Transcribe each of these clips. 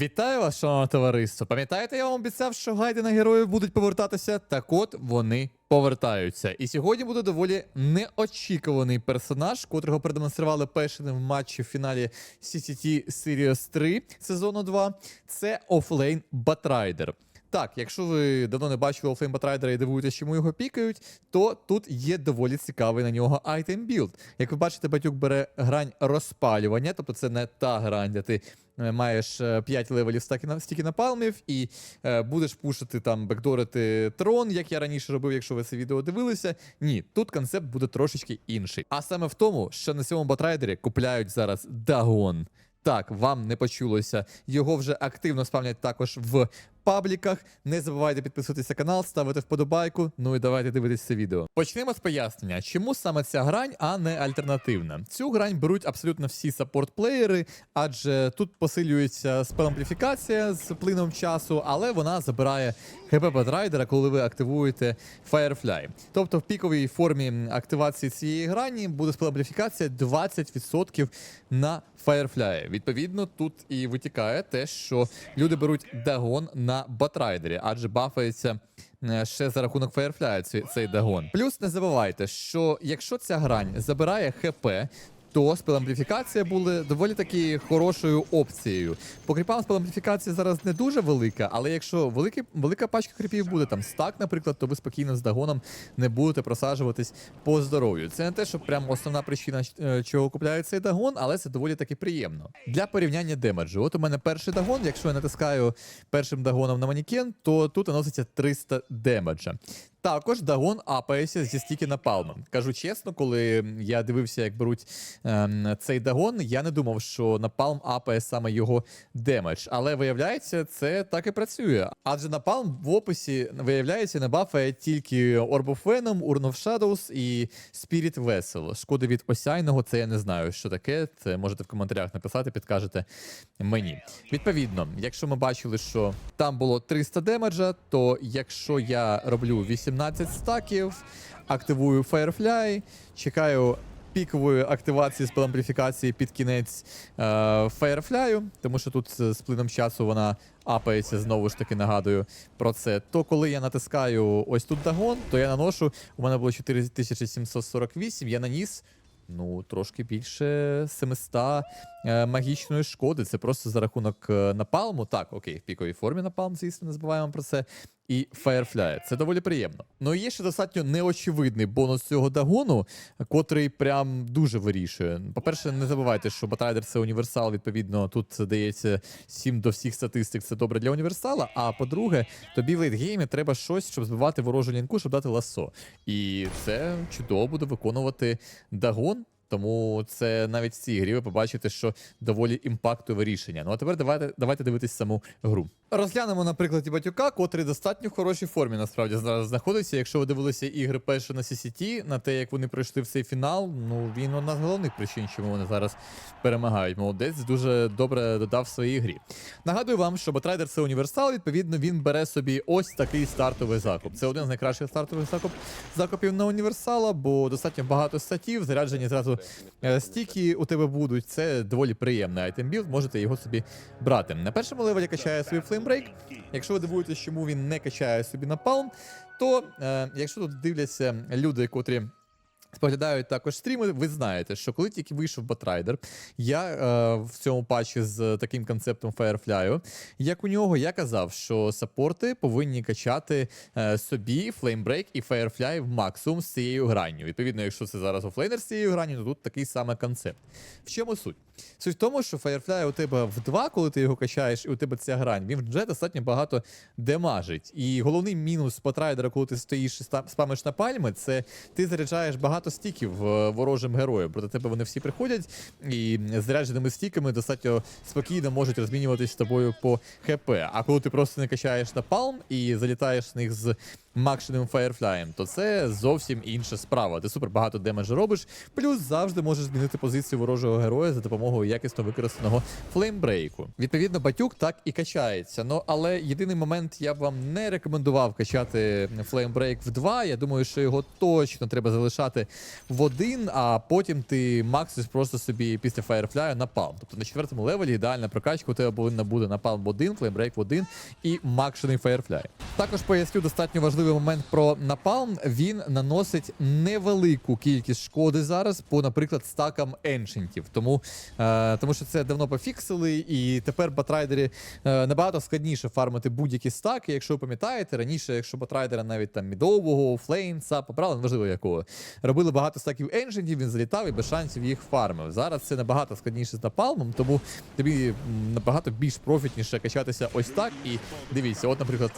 Вітаю вас, шановне товариство. Пам'ятаєте, я вам обіцяв, що гайди на героїв будуть повертатися? Так от вони повертаються. І сьогодні буде доволі неочікуваний персонаж, котрого продемонстрували першим в матчі в фіналі CCT Series 3 сезону 2. Це офлейн Батрайдер. Так, якщо ви давно не бачили офлейн Батрайдера і дивуєтесь, чому його пікають, то тут є доволі цікавий на нього айтем білд. Як ви бачите, батюк бере грань розпалювання, тобто це не та грань, де ти е, маєш 5 левелів стаки стільки напалмів, і е, будеш пушити там, бекдорити трон, як я раніше робив, якщо ви це відео дивилися. Ні, тут концепт буде трошечки інший. А саме в тому, що на цьому батрайдері купляють зараз Дагон. Так, вам не почулося. Його вже активно спавнять також в пабліках. Не забувайте підписуватися на канал, ставити вподобайку. Ну і давайте дивитися це відео. Почнемо з пояснення, чому саме ця грань, а не альтернативна. Цю грань беруть абсолютно всі саппорт-плеєри, адже тут посилюється спелампліфікація з плином часу, але вона забирає хп Бадрайдера, коли ви активуєте Firefly. Тобто в піковій формі активації цієї грані буде спелампліфікація 20% на Firefly. Відповідно, тут і витікає те, що люди беруть дагон на Батрайдері, адже бафається е, ще за рахунок цей, цей дагон. Плюс не забувайте, що якщо ця грань забирає ХП, то спелампліфікація буде доволі таки хорошою опцією. По кріпам спелампліфікація зараз не дуже велика, але якщо великі, велика пачка кріпів буде, там стак, наприклад, то ви спокійно з дагоном не будете просаджуватись по здоров'ю. Це не те, що прям основна причина, е, чого купляють цей дагон, але це доволі таки приємно. Для порівняння демеджу. От у мене перший дагон, якщо я натискаю першим дагоном на манікен, то тут наноситься 300 демеджа. Також Дагон апається зі стільки напалмом. Кажу чесно, коли я дивився, як беруть ем, цей Дагон, я не думав, що напалм апає саме його демедж. Але виявляється, це так і працює. Адже напалм в описі виявляється, не бафає тільки Venom, Urn of Shadows і Spirit Vessel. Шкоди від осяйного, це я не знаю, що таке. Це можете в коментарях написати, підкажете мені. Відповідно, якщо ми бачили, що там було 300 демеджа, то якщо я роблю 18 стаків, активую Firefly, чекаю пікової активації з ампліфікації під кінець е, Firefly, тому що тут з плином часу вона апається, знову ж таки нагадую про це. То коли я натискаю ось тут дагон, то я наношу. У мене було 4748, я наніс. Ну, трошки більше 700 е, магічної шкоди. Це просто за рахунок е, напалму. Так, окей, в піковій формі напалм, звісно, не забуваємо про це. І Firefly. Це доволі приємно. Ну є ще достатньо неочевидний бонус цього дагону, котрий прям дуже вирішує. По-перше, не забувайте, що Батрайдер це універсал, відповідно, тут дається 7 до всіх статистик, це добре для універсала. А по-друге, тобі в лейтгеймі треба щось, щоб збивати ворожу лінку, щоб дати ласо. І це чудово буде виконувати дагон. Тому це навіть в цій грі ви побачите, що доволі імпактове рішення. Ну а тепер давайте давайте дивитись саму гру. Розглянемо на прикладі батюка, котрий достатньо в хорошій формі насправді зараз знаходиться. Якщо ви дивилися ігри перші на CCT, на те, як вони пройшли в цей фінал, ну він одна з головних причин, чому вони зараз перемагають. Молодець дуже добре додав в своїй грі. Нагадую вам, що Батрайдер це універсал. Відповідно, він бере собі ось такий стартовий закуп. Це один з найкращих стартових закуп закупів на універсала, бо достатньо багато статів, заряджені зразу стіки у тебе будуть. Це доволі приємний айтем білд, можете його собі брати. На першому левелі качає собі флеймбрейк. Якщо ви дивуєтесь, чому він не качає собі напалм, то е, якщо тут дивляться люди, котрі. Споглядають також стріми, ви знаєте, що коли тільки вийшов Батрайдер, я е, в цьому патчі з таким концептом Firefly, як у нього, я казав, що саппорти повинні качати е, собі Flamebreak і Firefly в максимум з цією гранню. Відповідно, якщо це зараз офлейнер з цією гранню, то тут такий самий концепт. В чому суть? Суть в тому, що Firefly у тебе в 2, коли ти його качаєш, і у тебе ця грань, він вже достатньо багато демажить. І головний мінус Батрайдера, коли ти стоїш і спамиш на пальми, це ти заряджаєш багато стіків е, ворожим героям. Проти тебе вони всі приходять, і з зарядженими стіками достатньо спокійно можуть розмінюватись з тобою по ХП. А коли ти просто не качаєш на палм і залітаєш з них з максимум Firefly, то це зовсім інша справа. Ти супер багато демеджу робиш, плюс завжди можеш змінити позицію ворожого героя за допомогою якісно використаного флеймбрейку. Відповідно, батюк так і качається. Ну але єдиний момент я б вам не рекомендував качати флеймбрейк в 2. Я думаю, що його точно треба залишати в один, а потім ти максиш просто собі після Firefly напалм. Тобто на четвертому левелі ідеальна прокачка у тебе повинна бути напалм в один, флеймбрейк в один і макшений Firefly. Також поясню достатньо важливий момент про напалм. Він наносить невелику кількість шкоди зараз по, наприклад, стакам еншентів. Тому, е, тому що це давно пофіксили, і тепер батрайдері е, набагато складніше фармити будь-які стаки. Якщо ви пам'ятаєте, раніше, якщо батрайдера навіть там мідового, флейнса, поправили, неважливо якого, робили багато стаків еншентів, він залітав і без шансів їх фармив. Зараз це набагато складніше з напалмом, тому тобі набагато більш профітніше качатися ось так. І дивіться, от, наприклад,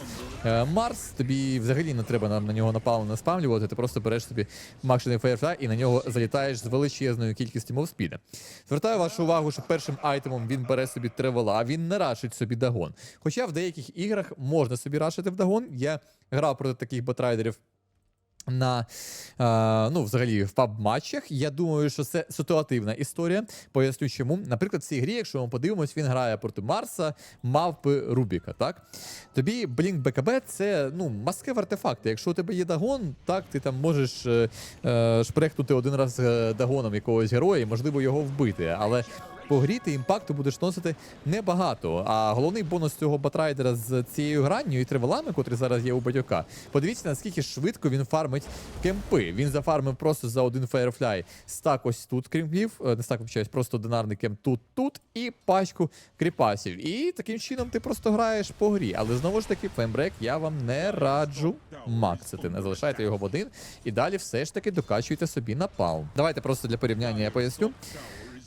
е, Марс, тобі взагалі не треба на, на нього напалм не спамлювати, ти просто береш собі максимум Firefly і на нього залітаєш з величезною кількістю мовспіда. Звертаю вашу увагу, що першим айтемом він бере собі тревела, він не рашить собі дагон. Хоча в деяких іграх можна собі рашити в дагон. Я грав проти таких ботрайдерів на е, ну, взагалі в паб-матчах. Я думаю, що це ситуативна історія. Поясню чому. Наприклад, в цій грі, якщо ми подивимось, він грає проти Марса, мавпи Рубіка. Так тобі Blink БКБ це ну маскев артефакти. Якщо у тебе є дагон, так ти там можеш е, е, шпрехнути один раз е, дагоном якогось героя, і можливо його вбити. Але по грі ти імпакту будеш носити небагато. А головний бонус цього батрайдера з цією гранню і тривалами, котрі зараз є у батька. Подивіться, наскільки швидко він фармить кемпи. Він зафармив просто за один Firefly стак ось тут крімплів, е, не стак вибачаюсь, просто динарний кемп тут, тут і пачку кріпасів. І таким чином ти просто граєш по грі. Але знову ж таки, флеймбрек я вам не раджу максити. Не залишайте його в один і далі все ж таки докачуйте собі на палм. Давайте просто для порівняння я поясню.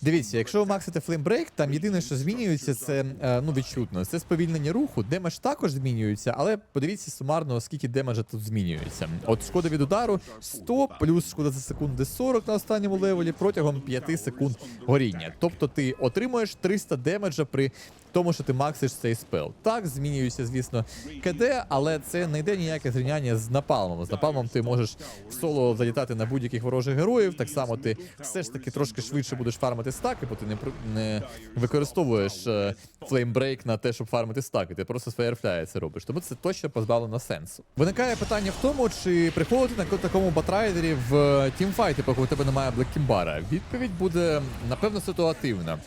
Дивіться, якщо ви максите флеймбрейк, там єдине, що змінюється, це е, ну відчутно. Це сповільнення руху. Демедж також змінюється, але подивіться сумарно, скільки демеджа тут змінюється. От шкода від удару 100, плюс шкода за секунди 40 на останньому левелі протягом 5 секунд горіння. Тобто ти отримуєш 300 демеджа при тому, що ти максиш цей спел. Так, змінюється, звісно, КД, але це не йде ніяке зрівняння з напалмом. З напалмом ти можеш в соло залітати на будь-яких ворожих героїв. Так само ти все ж таки трошки швидше будеш фармити стаки, бо ти не не використовуєш флеймбрейк на те, щоб фармити стаки. Ти просто Firefly це робиш. Тому це точно позбавлено сенсу. Виникає питання в тому, чи приходити на ко- такому батрайдері в е, тімфайти, поки у тебе немає Блеккімбара. Відповідь буде напевно ситуативна.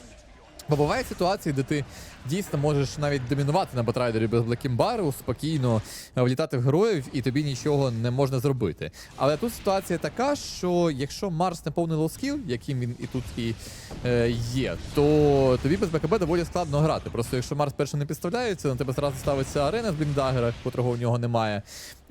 Бо бувають ситуації, де ти дійсно можеш навіть домінувати на батрайдері без Блекімбару, спокійно е, влітати в героїв, і тобі нічого не можна зробити. Але тут ситуація така, що якщо Марс не повний лоускіл, яким він і тут і е, є, то тобі без БКБ доволі складно грати. Просто якщо Марс першим не підставляється, на тебе зразу ставиться арена з Бліндагера, котрого у нього немає.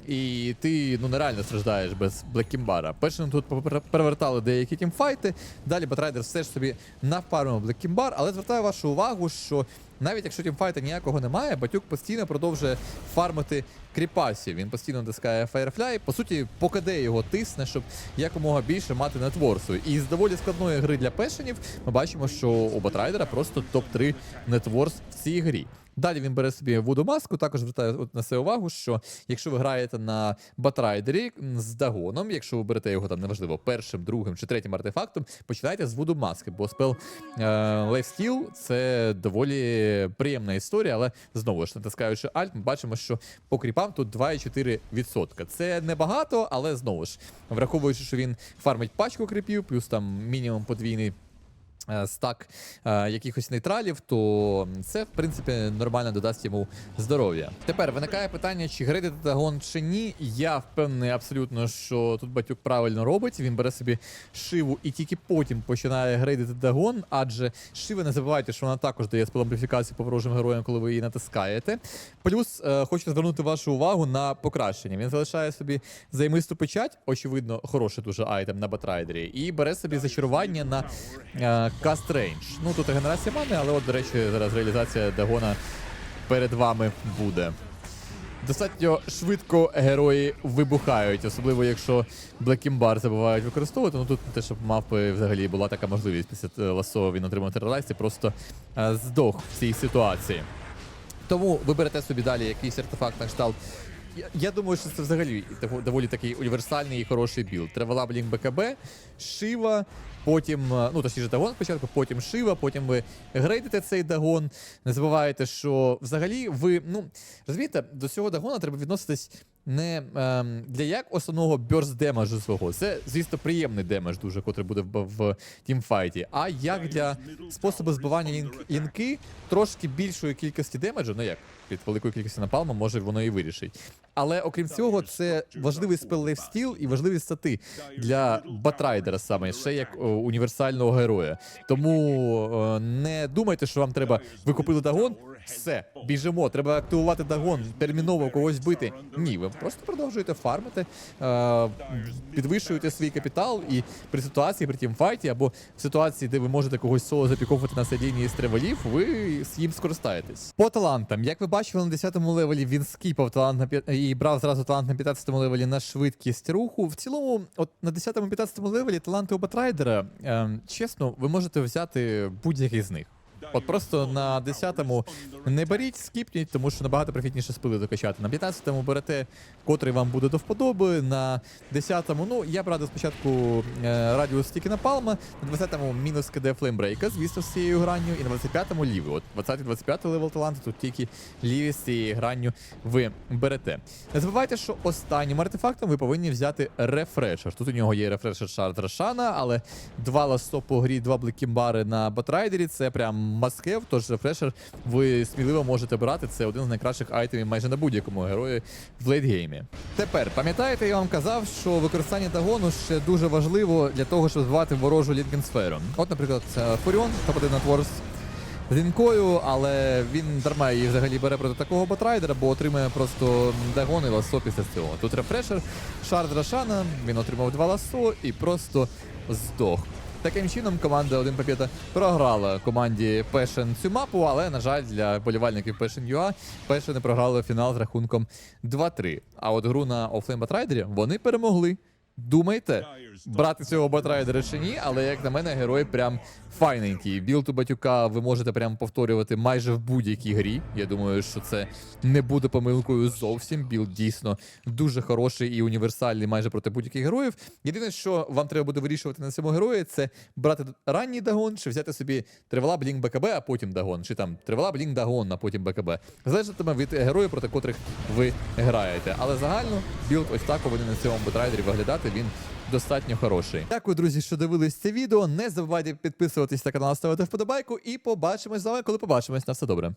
І ти ну нереально страждаєш без Блекімбара. Першим тут попер- перевертали деякі тімфайти. Далі Батрайдер все ж собі нафармив Блекімбар, але звертаю вашу увагу, що навіть якщо тімфайта ніякого немає, батюк постійно продовжує фармити кріпасів. Він постійно натискає Firefly, по суті, по КД його тисне, щоб якомога більше мати нетворсу. І з доволі складної гри для пешенів ми бачимо, що у Батрайдера просто топ-3 нетворс в цій грі. Далі він бере собі Вуду маску. Також звертаю на це увагу, що якщо ви граєте на Батрайдері з Дагоном, якщо ви берете його там неважливо першим, другим чи третім артефактом, починайте з Вуду маски, бо спел Lifesteal — це доволі приємна історія, але знову ж натискаючи Alt, ми бачимо, що по кріпам тут 2,4%. Це небагато, але знову ж враховуючи, що він фармить пачку кріпів, плюс там мінімум подвійний стак е, якихось нейтралів, то це в принципі нормально додасть йому здоров'я. Тепер виникає питання, чи грейдити Дагон чи ні. Я впевнений абсолютно, що тут батюк правильно робить. Він бере собі шиву і тільки потім починає грейдити Дагон, адже шива не забувайте, що вона також дає спелампліфікацію по ворожим героям, коли ви її натискаєте. Плюс е, хочу звернути вашу увагу на покращення. Він залишає собі займисту печать, очевидно, хороший дуже айтем на батрайдері, і бере собі зачарування на е, каст рейндж. Ну тут генерація мани, але от, до речі, зараз реалізація Дагона перед вами буде. Достатньо швидко герої вибухають, особливо якщо Блекімбар забувають використовувати. Ну тут те, щоб мавпи взагалі була така можливість після е, ласо він отримав терорайсті, просто е, здох в цій ситуації. Тому ви берете собі далі якийсь артефакт на кшталт. Я, думаю, що це взагалі доволі такий універсальний і хороший білд. Тревелаблінг БКБ, Шива, потім, е, ну точніше Дагон спочатку, потім Шива, потім ви грейдите цей Дагон. Не забувайте, що взагалі ви, ну розумієте, до цього Дагона треба відноситись не ем, для як основного бёрст демеджу свого. Це, звісно, приємний демедж дуже, котрий буде в, тімфайті. А як для способу збивання лінк, лінки трошки більшої кількості демеджу, ну як від великої кількості напалма, може воно і вирішить. Але окрім цього, це важливий спел лейфстіл і важливі стати для батрайдера саме, ще як о, універсального героя. Тому е, не думайте, що вам треба. Ви купили дагон. Все, біжимо, треба активувати дагон, терміново когось бити. Ні, ви просто продовжуєте фармити, е, підвищуєте свій капітал, і при ситуації, при тімфайті, або в ситуації, де ви можете когось соло запіковувати на середині з тревелів, ви з їм скористаєтесь. По талантам, як ви бачили, на 10-му левелі він скіпав талант на і брав зразу талант на 15-му левелі на швидкість руху. В цілому, от на 10-му 15-му левелі таланти у Батрайдера, е, чесно, ви можете взяти будь-який з них. От просто на 10-му не беріть, скіпніть, тому що набагато профітніше спили докачати. На 15-му берете, котрий вам буде до вподоби. На 10-му, ну я б радив спочатку е, радіус стільки напалма, на 20-му мінус КД флеймбрейка, звісно, з цією гранню, і на 25-му лівий. От 20-25 левел таланту, тут тільки ліві з цією гранню ви берете. Не забувайте, що останнім артефактом ви повинні взяти рефрешер. Тут у нього є рефрешер шард Рошана, але два ласо по грі, два блекімбари на Батрайдері це прям маскев, тож рефрешер ви сміливо можете брати. Це один з найкращих айтемів майже на будь-якому герої в лейтгеймі. Тепер пам'ятаєте, я вам казав, що використання дагону ще дуже важливо для того, щоб збивати ворожу лінкенсферу. От, наприклад, Фуріон, топ-1 на з лінкою, але він дарма її взагалі бере проти такого батрайдера, бо отримує просто дагон і ласо після цього. Тут рефрешер, шард Рошана, він отримав два ласо і просто здох. Таким чином, команда 1 Папєта програла команді Passion цю мапу, але, на жаль, для болівальників Passion UA Passion не програли фінал з рахунком 2-3. А от гру на Offlane Батрайдері вони перемогли. Думайте, брати цього батрайдера чи ні, але як на мене, герой прям файненький. Білд у батюка ви можете прям повторювати майже в будь-якій грі. Я думаю, що це не буде помилкою зовсім. Білд дійсно дуже хороший і універсальний майже проти будь-яких героїв. Єдине, що вам треба буде вирішувати на цьому герої, це брати ранній дагон, чи взяти собі тривала блінк БКБ, а потім дагон, чи там тривала блінк дагон, а потім БКБ. Залежатиме від героїв, проти котрих ви граєте. Але загально білд ось так повинен на цьому батрайдері виглядати. Він достатньо хороший. Дякую, друзі, що дивились це відео. Не забувайте підписуватись на канал, ставити вподобайку і побачимось з вами, коли побачимось. На все добре.